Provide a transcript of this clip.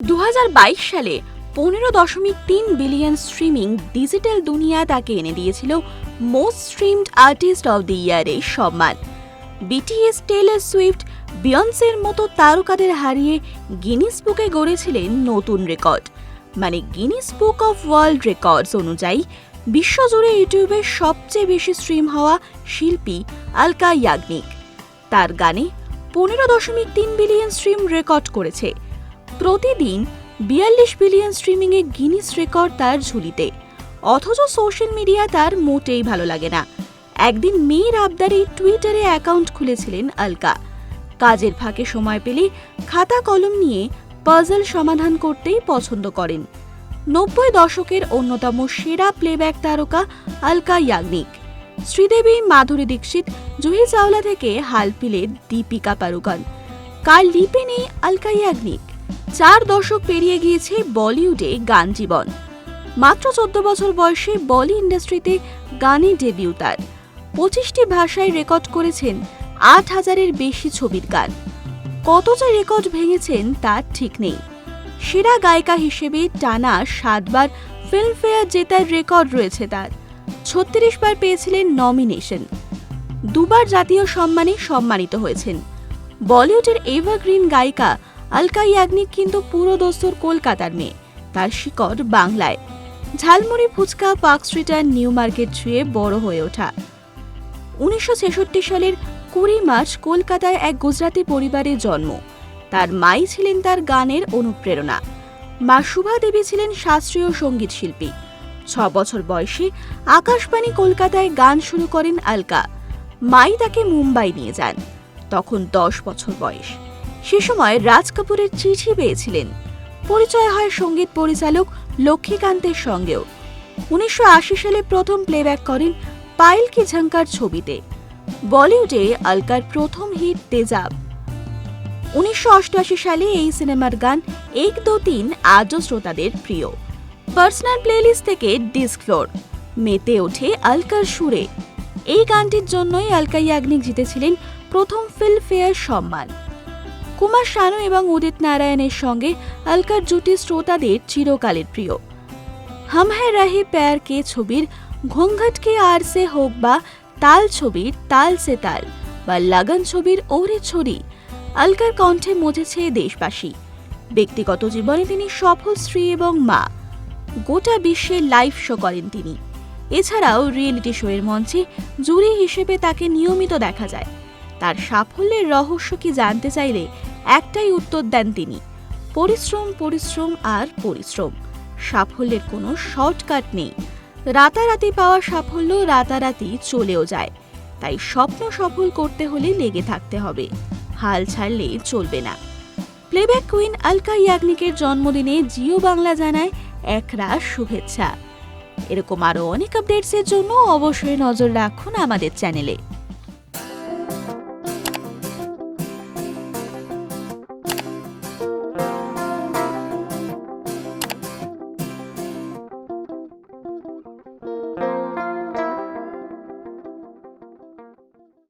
দু হাজার বাইশ সালে পনেরো দশমিক তিন বিলিয়ন স্ট্রিমিং ডিজিটাল দুনিয়া তাকে এনে দিয়েছিল most streamed artist of the ইয়ারের সম্মান। বিটিএস টেলর সুইফট, বিয়ন্সের মতো তারকাদের হারিয়ে গিনিস বুকে গড়েছিলেন নতুন রেকর্ড। মানে Guinness book of world records অনুযায়ী বিশ্বজুড়ে ইউটিউবে সবচেয়ে বেশি স্ট্রিম হওয়া শিল্পী আলকা ইয়াগনিক। তার গানে পনেরো দশমিক তিন বিলিয়ন স্ট্রিম রেকর্ড করেছে। প্রতিদিন বিয়াল্লিশ বিলিয়ন স্ট্রিমিংয়ে গিনিস রেকর্ড তার ঝুলিতে। অথচ সোশ্যাল মিডিয়া তার মোটেই ভালো লাগে না। একদিন মেয়ের আবদারে টুইটারে অ্যাকাউন্ট খুলেছিলেন আলকা। কাজের ফাঁকে সময় পেলে খাতা কলম নিয়ে পাজল সমাধান করতেই পছন্দ করেন। নব্বই দশকের অন্যতম সেরা প্লেব্যাক তারকা আলকা ইয়াগনিক। শ্রীদেবী, মাধুরী দীক্ষিত, জুহি চাওলা থেকে হাল পিলে দীপিকা পারুকান কার লিপে নেই আলকা ইয়াগনিক? চার দশক পেরিয়ে গিয়েছে বলিউডে গান জীবন। মাত্র চোদ্দ বছর বয়সে বলি ইন্ডাস্ট্রিতে গানে ডেবিউ তার। পঁচিশটি ভাষায় রেকর্ড করেছেন আট হাজারের বেশি ছবির গান। কত যে রেকর্ড ভেঙেছেন তার ঠিক নেই। সেরা গায়িকা হিসেবে টানা সাতবার ফিল্মফেয়ার জেতার রেকর্ড রয়েছে তার। ছত্রিশ বার পেয়েছিলেন নমিনেশন। দুবার জাতীয় সম্মানে সম্মানিত হয়েছেন। বলিউডের এভারগ্রিন গায়িকা আলকা ইয়াগনিক কিন্তু পুরো দোস্তর কলকাতার মেয়ে। তার শিকড় বাংলায়। ঝালমুড়ি ফুচকা পার্ক স্ট্রিট আর নিউ মার্কেট ছুঁয়ে বড় হয়ে ওঠা। উনিশশো ছেষট্টি সালের কুড়ি মার্চ কলকাতায় এক গুজরাটি পরিবারে জন্ম। তার মাই ছিলেন তার গানের অনুপ্রেরণা। মা শুভা দেবী ছিলেন শাস্ত্রীয় সংগীত শিল্পী। ছ বছর বয়সে আকাশবাণী কলকাতায় গান শুরু করেন আলকা। মাই তাকে মুম্বাই নিয়ে যান। তখন দশ বছর বয়স। সে সময় রাজ কাপুরের চিঠি পেয়েছিলেন। পরিচয় হয় সংগীত পরিচালক লক্ষ্মীকান্তের সঙ্গেও। উনিশশো আশি সালে প্রথম প্লেব্যাক করেন পাইল কি ঝঙ্কার ছবিতে। বলিউডে আলকার প্রথম হিট তেজাব। উনিশশো অষ্টআশি সালে এই সিনেমার গান এক দো তিন আজও শ্রোতাদের প্রিয়। পার্সোনাল প্লেলিস্ট থেকে ডিস্ক ফ্লোর মেতে ওঠে আলকার সুরে। এই গানটির জন্যই আলকা ইয়াগনিক জিতেছিলেন প্রথম ফিল্মফেয়ার সম্মান। কুমার শানু এবং উদিত নারায়ণের সঙ্গে আলকার জুটি শ্রোতাদের চিরকালের প্রিয়। হাম হ্যায় রাহে প্যার কে ছবির, ঘোঙ্ঘট কে আর সে হোক বা তাল ছবির, তাল সে তাল বা লাগান ছবির ওরে ছড়ি, আলকার কণ্ঠে মজেছে দেশবাসী। ব্যক্তিগত জীবনে তিনি সফল স্ত্রী এবং মা। গোটা বিশ্বে লাইভ শো করেন তিনি। এছাড়াও রিয়েলিটি শোয়ের মঞ্চে জুরি হিসেবে তাকে নিয়মিত দেখা যায়। তার সাফল্যের রহস্য কি জানতে চাইলে একটাই উত্তর দেন তিনি, পরিশ্রম পরিশ্রম আর পরিশ্রম। সাফল্যের কোনো শর্টকাট নেই। রাতারাতি পাওয়া সাফল্য রাতারাতি চলেও যায়। তাই স্বপ্ন সফল করতে হলে লেগে থাকতে হবে। হাল ছাড়লে চলবে না। প্লেব্যাক কুইন আলকা ইয়াগনিকের জন্মদিনে জিও বাংলা জানায় একরাশ শুভেচ্ছা। এরকম আরও অনেক আপডেটসের জন্য অবশ্যই নজর রাখুন আমাদের চ্যানেলে